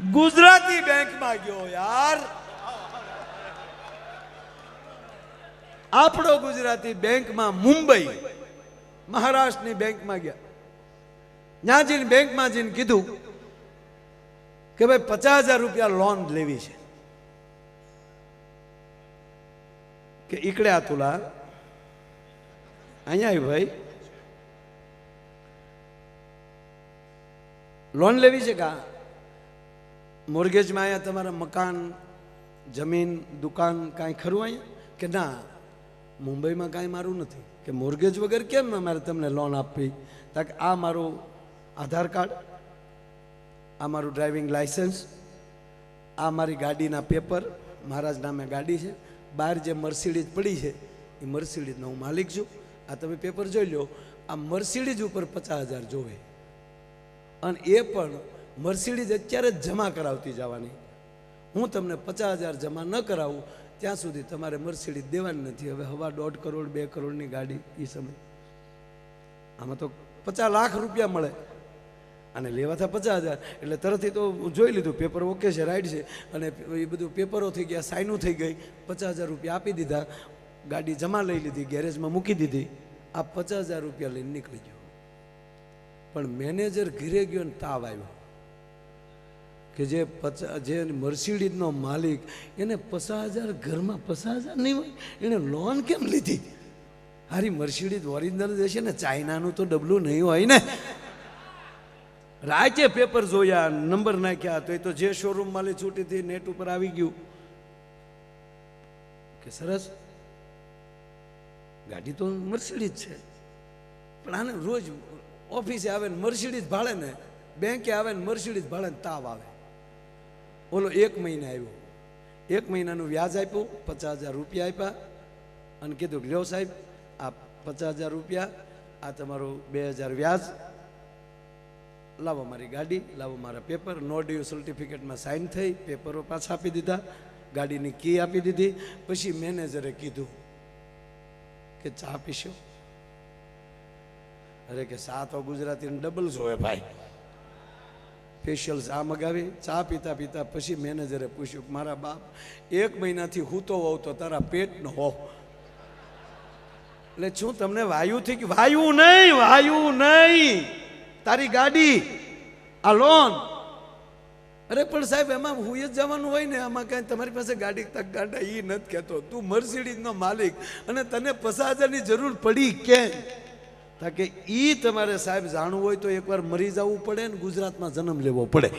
ગુજરાતી બેંકમાં ગયો યાર. આપણો ગુજરાતી બેંકમાં મુંબઈ, મહારાષ્ટ્રની બેંકમાં ગયા. ત્યાં જઈને બેંકમાં જઈને કીધું કે ભાઈ પચાસ હજાર રૂપિયા લોન લેવી છે. કે ઈકડે આ તુલા, અહીંયા ભાઈ. લોન લેવી છે કા? મોર્ગેજમાં અહીંયા તમારા મકાન, જમીન, દુકાન કાંઈ ખરું અહીંયા કે ના, મુંબઈમાં કાંઈ મારું નથી. કે મોર્ગેજ વગર કેમ અમારે તમને લોન આપવી? તાકે આ મારું આધાર કાર્ડ, આ મારું ડ્રાઇવિંગ લાઇસન્સ આ મારી ગાડીના પેપર મારા જ નામે ગાડી છે. બહાર જે મર્સિડીઝ પડી છે, એ મર્સિડીઝનો હું માલિક છું. આ તમે પેપર જોઈ લો, આ મર્સિડીઝ ઉપર પચાસ હજાર જોવે. અને એ પણ મર્સિડીઝ અત્યારે જ જમા કરાવતી જવાની. હું તમને પચાસ હજાર જમા ન કરાવું, ત્યાં સુધી તમારે મર્સિડીઝ દેવાની નથી. હવે હવા દોઢ કરોડ, બે કરોડની ગાડી એ સમય. આમાં તો પચાસ લાખ રૂપિયા મળે. અને લેવા હતા પચાસ હજાર. એટલે તરતથી તો હું જોઈ લીધું, પેપર ઓકે છે, રાઈટ છે. અને એ બધું પેપરો થઈ ગયા સાઇનો થઈ ગઈ. પચાસ હજાર રૂપિયા આપી દીધા. ગાડી જમા લઈ લીધી, ગેરેજમાં મૂકી દીધી. આ પચાસ હજાર રૂપિયા લઈને નીકળી ગયો. પણ મેનેજર ઘીરે ગયો ને તાવ આવ્યો. કે જે પચાસ જે મર્સિડીઝનો માલિક, એને પચાસ હજાર ઘરમાં પચાસ હજાર નહીં હોય એણે લોન કેમ લીધી? હારી મર્સિડીઝ ઓરિજિનલ જે છે ને, ચાઇનાનું તો ડબલું નહીં હોય ને. રાજ્ય પેપર જોયા, નંબર નાખ્યા, તો એ તો જે શોરૂમ માલી છૂટીથી નેટ ઉપર આવી ગયું. કે સરસ. ગાડી તો મર્સિડીઝ છે. પણ આને રોજ ઓફિસે આવે ને, મર્સિડીઝ ભાડે ને, બેંકે આવે ને, મર્સિડીઝ ભાડે ને તાવ આવે. ઓલો એક મહિને આવ્યો. એક મહિનાનું વ્યાજ આપ્યું, પચાસ હજાર રૂપિયા આપ્યા અને કીધું લ્યો સાહેબ, આ પચાસ હજાર રૂપિયા, આ તમારું બે હજાર વ્યાજ. લાવો મારી ગાડી, લાવો મારા પેપર. નો ડ્યુ સર્ટિફિકેટમાં સાઇન થઈ, પેપરો પાછા આપી દીધા, ગાડીની કી આપી દીધી. પછી મેનેજરે કીધું કે, ચા પીશો? અરે કે સા તો ગુજરાતીને ડબલ જોવે ભાઈ. સ્પેશિયલ ચા મગાવી ચા પીતા પીતા પછી મેનેજરે પૂછ્યું કે મારા બાપ, એક મહિનાથી હૂતો હોઉં તો તારા પેટનો હો. એટલે શું તમને વાયુ થી ગયું? વાયુ નહીં વાયુ નહીં. તારી ગાડી, આ લોન. અરે પણ સાહેબ, એમાં હું જ જવાનું હોય ને, આમાં કાંઈ તમારી પાસે ગાડી તક ગાડા એ નથી કહેતો. તું મર્સિડીઝનો માલિક અને તને પચાસ હજારની જરૂર પડી કેમ? તાકે એ તમારે સાહેબ જાણવું હોય તો એકવાર મરી જવું પડે ને ગુજરાતમાં જન્મ લેવો પડે.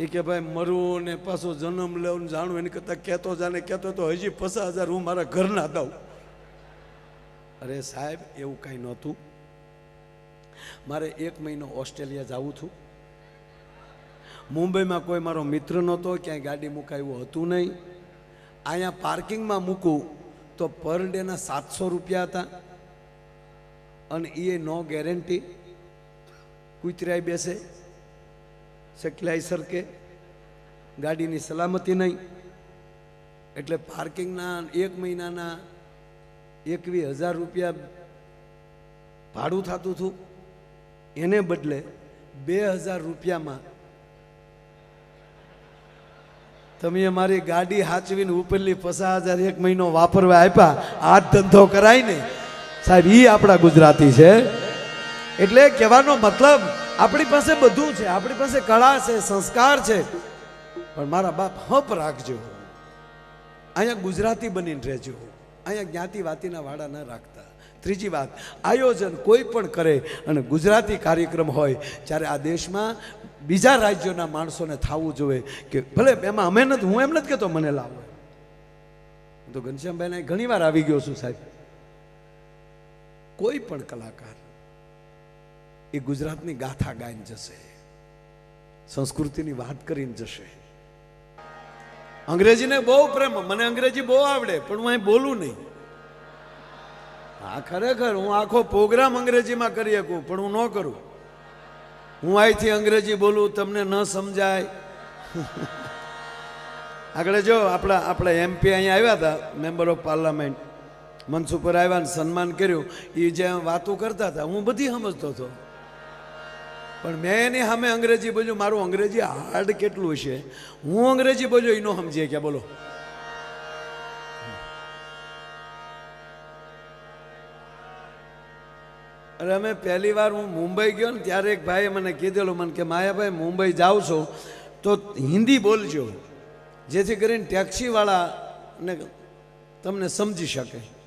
એ કે ભાઈ મરવું ને પાછો જન્મ લેવું જાણવું, એની કરતાં કહેતો જાને કહેતો તો હજી પચાસ હજાર હું મારા ઘરના દઉં. અરે સાહેબ, એવું કાંઈ નહોતું. મારે એક મહિનો ઓસ્ટ્રેલિયા જવું છું મુંબઈમાં કોઈ મારો મિત્ર નહોતો, ક્યાંય ગાડી મુકાયું હતું નહીં. અહીંયા પાર્કિંગમાં મૂકું તો પર ડેના સાતસો રૂપિયા હતા. અને એ નો ગેરંટી કૂતરાય બેસે સકલાઈ સરકે, ગાડીની સલામતી નહીં. એટલે પાર્કિંગના એક મહિનાના એકવીસ હજાર રૂપિયા ભાડું થતું હતું. એને બદલે બે હજાર રૂપિયામાં તમે મારી ગાડી હાચવીને ઉપરલી પચાસ હજાર એક મહિનો વાપરવા આપ્યા. આ ધંધો કરાય ને. સાહેબ એ આપણા ગુજરાતી છે. એટલે કહેવાનો મતલબ, આપણી પાસે બધું છે. આપણી પાસે કળા છે, સંસ્કાર છે. પણ મારા બાપ હપ રાખજો. અહીંયા ગુજરાતી બનીને રહેજો. અહીંયા જ્ઞાતિ વાતીના વાડા ન રાખતા. ત્રીજી વાત, આયોજન કોઈ પણ કરે અને ગુજરાતી કાર્યક્રમ હોય, જ્યારે આ દેશમાં બીજા રાજ્યોના માણસોને થવું જોઈએ કે ભલે એમાં અમે નથી, હું એમ નથી કહેતો, મને લાવો. તો ઘનશ્યામભાઈને ઘણી વાર આવી ગયો છું સાહેબ. કોઈ પણ કલાકાર એ ગુજરાતની ગાથા ગાઈને જશે, સંસ્કૃતિની વાત કરીને જશે. અંગ્રેજીને બહુ પ્રેમ, મને અંગ્રેજી બહુ આવડે, પણ હું અહીં બોલું નહીં. હા, ખરેખર, હું આખો પ્રોગ્રામ અંગ્રેજીમાં કરી શકું, પણ હું ન કરું. હું અહીંથી અંગ્રેજી બોલું, તમને ન સમજાય. આગળ જો, આપણા આપણા એમપી અહીંયા આવ્યા હતા, મેમ્બર ઓફ પાર્લામેન્ટ. મંચ ઉપર આવ્યા ને સન્માન કર્યું. એ જે વાતો કરતા હતા, હું બધી સમજતો હતો. પણ મેં એની સામે અંગ્રેજી બોલ્યું, મારું અંગ્રેજી હાર્ડ કેટલું છે હું અંગ્રેજી બોલ્યો એનો સમજીએ કે બોલો. અરે અમે પહેલી વાર હું મુંબઈ ગયો ને, ત્યારે એક ભાઈએ મને કીધેલું, મને કે, માયાભાઈ, મુંબઈ જાઓ છો, તો હિન્દી બોલજો. જેથી કરીને ટેક્સીવાળાને તમને સમજી શકે.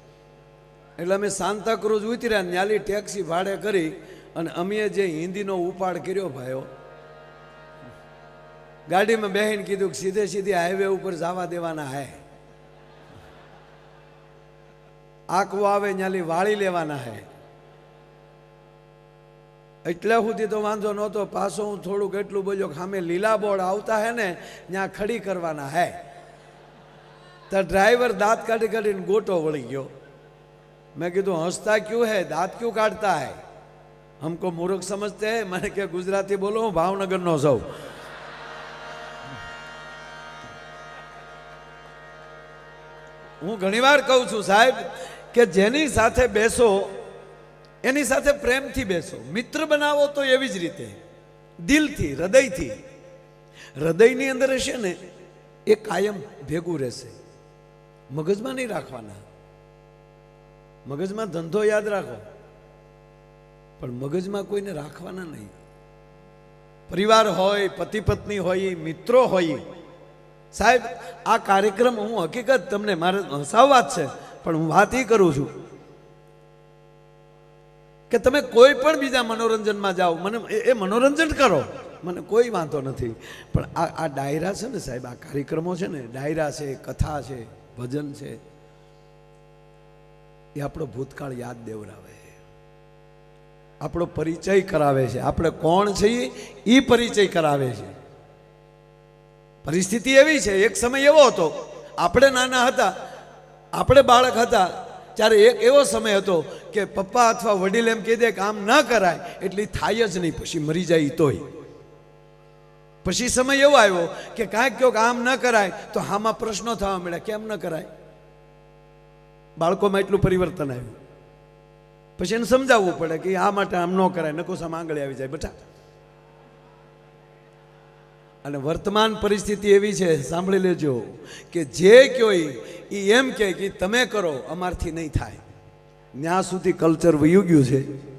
એટલે અમે સાંતાક્રુઝ ઉતર્યા ન્યાલી ટેક્સી ભાડે કરી અને અમે જે હિન્દીનો ઉપાડ કર્યો ભાઈઓ, ગાડીમાં બેહીને કીધું કે સીધે સીધી હાઈવે ઉપર જવા દેવાના હે. આંકવો આવે ન્યાલી વાળી લેવાના હે. એટલે સુધી તો વાંધો નહોતો, પાછો હું થોડુંક એટલું બોલ્યો કે સામે લીલા બોર્ડ આવતા હે ને, ત્યાં ખડી કરવાના હે. તો ડ્રાઈવર દાંત કાઢી કાઢીને ગોટો વળી ગયો. मैं કીધું હંસતા क्यों है दांत क्यों काटता है हमको मूर्ख समझते हैं मैंने क्या गुजराती बोलो હું ભાવનગરનો સૌ હું ઘણીવાર કહું છું સાહેબ કે જેની સાથે બેસો એની સાથે પ્રેમથી બેસો મિત્ર બનાવો તો એવી જ રીતે દિલથી હૃદયથી હૃદયની અંદર હશે ને એ કાયમ ભેગું રહેશે મગજમાં નહીં રાખવાના મગજમાં ધંધો યાદ રાખો. પણ મગજમાં કોઈને રાખવાના નહીં. પરિવાર હોય, પતિ પત્ની હોય, મિત્રો હોય. સાહેબ, આ કાર્યક્રમ હું હકીકત તમને મારે હસાવવા જ છે, પણ હું વાત એ કરું છું. કે તમે કોઈ પણ બીજા મનોરંજનમાં જાઓ, મને એ- મનોરંજન કરો. મને કોઈ વાંધો નથી. પણ આ આ ડાયરા છે ને સાહેબ, આ કાર્યક્રમો છે ને, ડાયરા છે, કથા છે, ભજન છે એ આપણો ભૂતકાળ યાદ દેવરાવે. આપણો પરિચય કરાવે છે. આપણે કોણ છીએ એ પરિચય કરાવે છે. પરિસ્થિતિ એવી છે, એક સમય એવો હતો, આપણે નાના હતા, આપણે બાળક હતા, ત્યારે એક એવો સમય હતો કે પપ્પા અથવા વડીલ એમ કહી દે કે આમ ન કરાય, એટલી થાય જ નહીં, પછી મરી જાય તોય. પછી સમય એવો આવ્યો કે કાંઈક કહો કે આમ ન કરાય, તો આમાં પ્રશ્નો થવા મળ્યા કેમ ન કરાય? બાળકોમાં એટલું પરિવર્તન આવ્યું. પછી એને સમજાવવું પડે કે આ માટે આમ ન કરાય નકોસામાં આંગળી આવી જાય, બેટા. અને વર્તમાન પરિસ્થિતિ એવી છે, સાંભળી લેજો, કે જે કોઈ એ એમ કહે કે તમે કરો, અમારથી નહીં થાય. ત્યાં સુધી કલ્ચર વયું ગયું છે.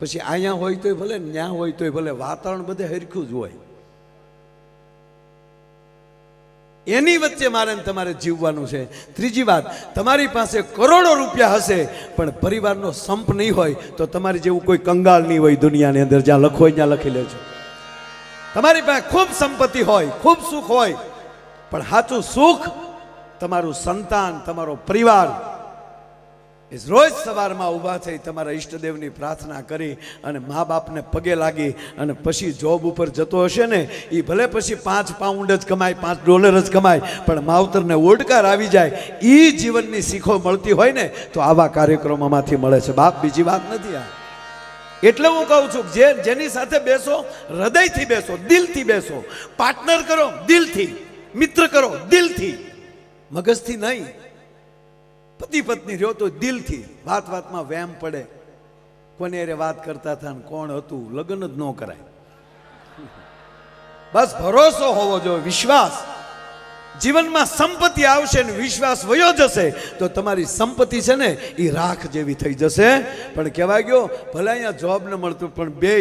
પછી અહીંયા હોય તોય ભલે ત્યાં હોય તોય ભલે, વાતાવરણ બધે હરખું જ હોય. એની વચ્ચે મારે તમારે જીવવાનું છે. ત્રીજી વાત, તમારી પાસે કરોડો રૂપિયા હશે, પણ પરિવારનો સંપ નહીં હોય તો તમારી જેવું કોઈ કંગાળ નહીં હોય દુનિયાની અંદર, જ્યાં લખો હોય ત્યાં લખી લેજો. તમારી પાસે ખૂબ સંપત્તિ હોય, ખૂબ સુખ હોય, પણ સાચું સુખ તમારું સંતાન, તમારો પરિવાર રોજ સવારમાં ઊભા થઈ તમારા ઈષ્ટદેવની પ્રાર્થના કરી અને મા બાપને પગે લાગી અને પછી જોબ ઉપર જતો હશે ને એ ભલે પછી પાંચ પાઉન્ડ જ કમાય, પાંચ ડોલર જ કમાય, પણ માવતરને ઓડકાર આવી જાય એ જીવનની શીખો મળતી હોય ને, તો આવા કાર્યક્રમોમાંથી મળે છે. બાપ, બીજી વાત નથી આ. એટલે હું કહું છું, જે જેની સાથે બેસો, હૃદયથી બેસો, દિલથી બેસો. પાર્ટનર કરો, દિલથી. મિત્ર કરો, દિલથી. મગજથી નહીં. પતિ પત્ની રહ્યો તો દિલથી વાત વાતમાં વહેમ પડે. કોને અરે વાત કરતા હતા ને કોણ હતું? લગ્ન જ ન કરાય. બસ ભરોસો હોવો જોઈએ, વિશ્વાસ. જીવનમાં સંપત્તિ આવશે ને વિશ્વાસ વયો જશે, તો તમારી સંપત્તિ છે ને એ રાખ જેવી થઈ જશે. પણ કહેવાય ગયો, ભલે અહીંયા જોબ ન મળતું, પણ બે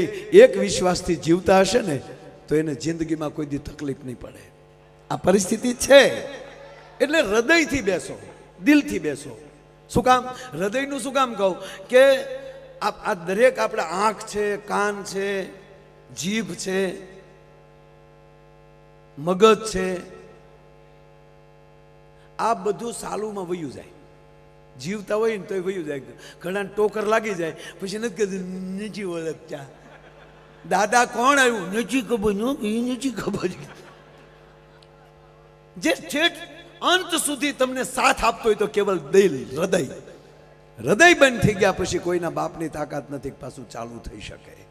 એક વિશ્વાસથી જીવતા હશે ને, તો એને જિંદગીમાં કોઈ દી તકલીફ નહીં પડે. આ પરિસ્થિતિ છે. એટલે હૃદયથી બેસો. દિલથી બેસો. શું કામ? હૃદયનું શું કામ કહું? કે આ દરેક આપણે આંખ છે, કાન છે, જીભ છે, મગજ છે, આ બધું સાલુમાં વયું જાય. જીવતા હોય ને તોય વયું જાય. ઘણા ટોકર લાગી જાય. પછી નથી કીધું નથી ઓળખતા. દાદા કોણ આવ્યું? નથી ખબર નથી ખબર. જે ઠેઠ અંત સુધી તમને સાથ આપતો હોય તો કેવલ દિલ હૃદય. હૃદય બંધ થઈ ગયા પછી કોઈના બાપની તાકાત નથી પાછું ચાલુ થઈ શકે.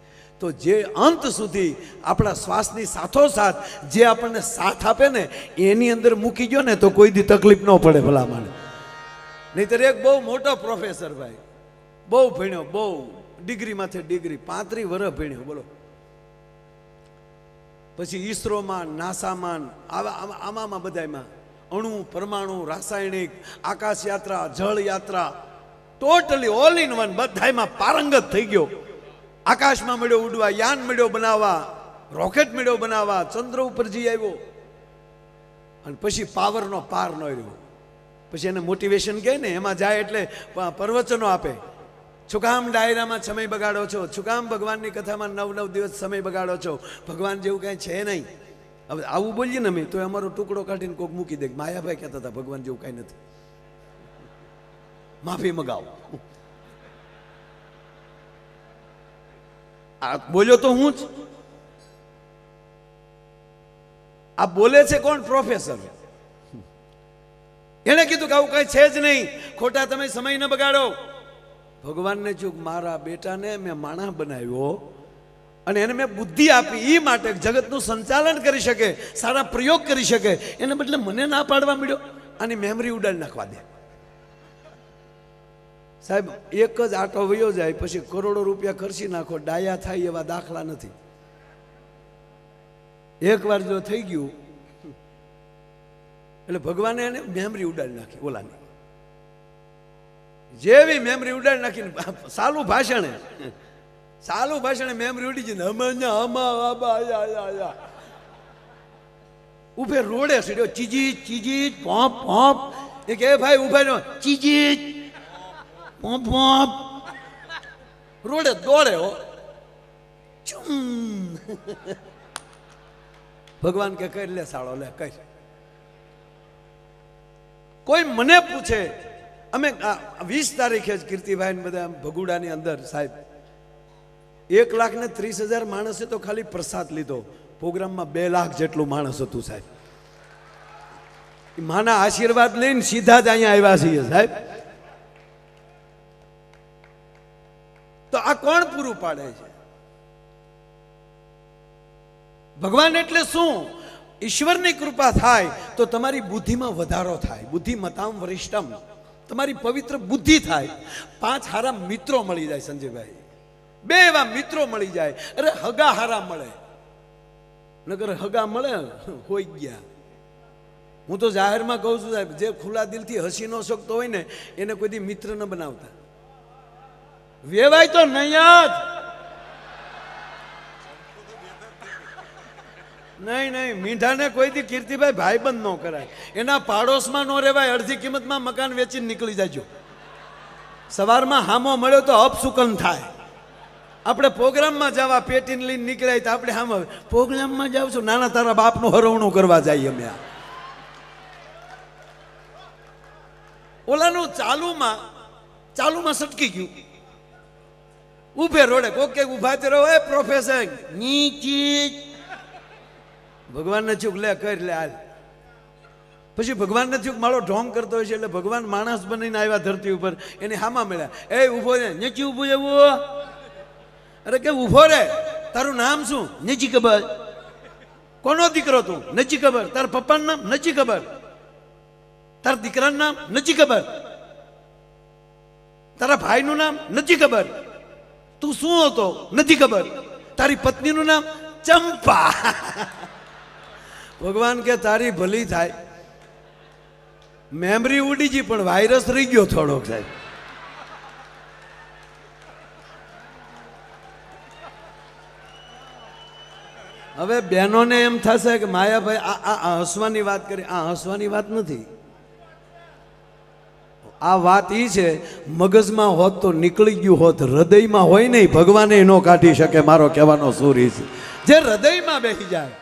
તો જે અંત સુધી આપણા શ્વાસની સાથોસાથ જે આપણને સાથ આપે ને, એની અંદર મૂકી ગયો ને તો કોઈ દી તકલીફ ન પડે ભલામણ. નહીતર એક બહુ મોટો પ્રોફેસર ભાઈ, બહુ ભણ્યો, બહુ ડિગ્રીમાંથી ડિગ્રી, પાંત્રી વર્ષ ભણ્યો, બોલો. પછી ઈસરોમાં, નાસામાં, આવા આવા- આમાં બધામાં અણુ, પરમાણુ, રાસાયણિક આકાશ યાત્રા જળ યાત્રા ટોટલી ઓલ ઇન વન બધામાં પારંગત થઈ ગયો. આકાશમાં મળ્યો ઉડવા, યાન મળ્યો બનાવવા રોકેટ મળ્યો બનાવવા, ચંદ્ર ઉપર જઈ આવ્યો. અને પછી પાવરનો પાર ન રહ્યો. પછી એને મોટિવેશન કહે ને, એમાં જાય એટલે પ્રવચનો આપે. છુકામ ડાયરામાં સમય બગાડો છો? છુકામ ભગવાનની કથામાં નવ નવ દિવસ સમય બગાડો છો? ભગવાન જેવું કાંઈ છે નહીં. હવે આવું બોલીએ ને અમે તો અમારો ટુકડો કાઢીને કોક મૂકી દે માયાભાઈ કહેતા હતા, ભગવાન જેવું કાંઈ નથી. માફી મગાવો. આ બોલ્યો તો હું જ. આ બોલે છે કોણ? પ્રોફેસર. એણે કીધું કે આવું કઈ છે જ નહીં. ખોટા તમે સમય ન બગાડો. ભગવાનને ચૂક મારા બેટાને મેં માણા બનાવ્યો. અને એને મેં બુદ્ધિ આપી એ માટે જગતનું સંચાલન કરી શકે, સારા પ્રયોગ કરી શકે, એને બદલે મને ના પાડવા મળ્યો આની મેમરી ઉડાડી નાખવા દે. સાહેબ, એક જ આટો વયો જાય, પછી કરોડો રૂપિયા ખર્ચી નાખો, ડાયા થાય એવા દાખલા નથી. એકવાર જો થઈ ગયું, એટલે ભગવાને એને મેમરી ઉડાડી નાખી, ઓલાની. જેવી મેમરી ઉડાડી નાખીને સાલું ભાષણ. સાલું ભાષણ મેમરી ઉડી જઈને ઉભે રોડે સીડ્યો ચીજી ચીજી પોપ પોપ એ કે ભાઈ, ઉભે નો ચીજી પોપ પોપ રોડે દોડે હો. ચુમ. ભગવાન કે, કરી લે સાળો, લે કઈ કોઈ મને પૂછે, અમે વીસ તારીખે જ કીર્તિભાઈ બધા ભગુડાની અંદર સાહેબ એક લાખ ને ત્રીસ હજાર માણસે તો ખાલી પ્રસાદ લીધો. પ્રોગ્રામમાં બે લાખ જેટલું માણસ હતું, સાહેબ. માના આશીર્વાદ લઈને સીધા જ અહીંયા આવ્યા છીએ, સાહેબ. તો આ કોણ પૂરું પાડે છે? ભગવાન એટલે શું? ઈશ્વરની કૃપા થાય તો તમારી બુદ્ધિમાં વધારો થાય. બુદ્ધિ મતામ વરિષ્ઠમ. તમારી પવિત્ર બુદ્ધિ થાય. પાંચ હારા મિત્રો મળી જાય, સંજયભાઈ. બે એવા મિત્રો મળી જાય. અરે હગા હારા મળે. નગર હગા મળે હોઈ ગયા. હું તો જાહેરમાં કહું છું સાહેબ, જે ખુલ્લા દિલથી હસી ન શકતો હોય ને, એને કોઈ દી મિત્ર ન બનાવતા. વેવાય તો નહીં જ. નહીં નહીં, મીંઢાને કોઈથી કીર્તિભાઈ કીર્તિભાઈ ભાઈબંધ ન કરાય. એના પાડોશમાં ન રહેવાય, અડધી કિંમતમાં મકાન વેચીને નીકળી જાજો. સવારમાં હામો મળ્યો તો અપસુકન થાય. આપણે પ્રોગ્રામમાં જવા પેટીને લઈને નીકળાય તો આપણે આમ પ્રોગ્રામમાં જાવ છું? નાના તારા બાપનું હરવણું કરવા જઈએ અમે આ. ઓલાનું ચાલુમાં ચાલુમાં સટકી ગયું. ઉભે રોડે કોક ઊભા તે રહો, એ પ્રોફેસર નીચી ભગવાનને ચૂક લે, કરી લે, હાલ. પછી ભગવાનને ચૂક મારો ઢોંગ કરતો હોય છે એટલે ભગવાન માણસ બનીને આવ્યા ધરતી ઉપર. એને હામાં મળ્યા. એ ઊભો રે, નીચી ઊભો જવું અરે કે ઊભો રે. તારું નામ શું? નીચી ખબર. કોનો દીકરો તું? નજી ખબર. તારા પપ્પાનું નામ? નજી ખબર. તારા દીકરાનું નામ? નજી ખબર. તારા ભાઈનું નામ? નથી ખબર. તું શું હતો? નથી ખબર. તારી પત્નીનું નામ? ચંપા. ભગવાન કે તારી ભલી થાય. મેમરી ઉડી ગઈ પણ વાયરસ રહી ગયો થોડોક સાહેબ. હવે બહેનોને એમ થશે કે માયાભાઈ, આ આ હસવાની વાત કરી. આ હસવાની વાત નથી. આ વાત એ છે, મગજમાં હોત તો નીકળી ગયું હોત, હૃદયમાં હોય નહીં, ભગવાને ન કાઢી શકે, મારો કહેવાનો સુર છે. જે હૃદયમાં બેસી જાય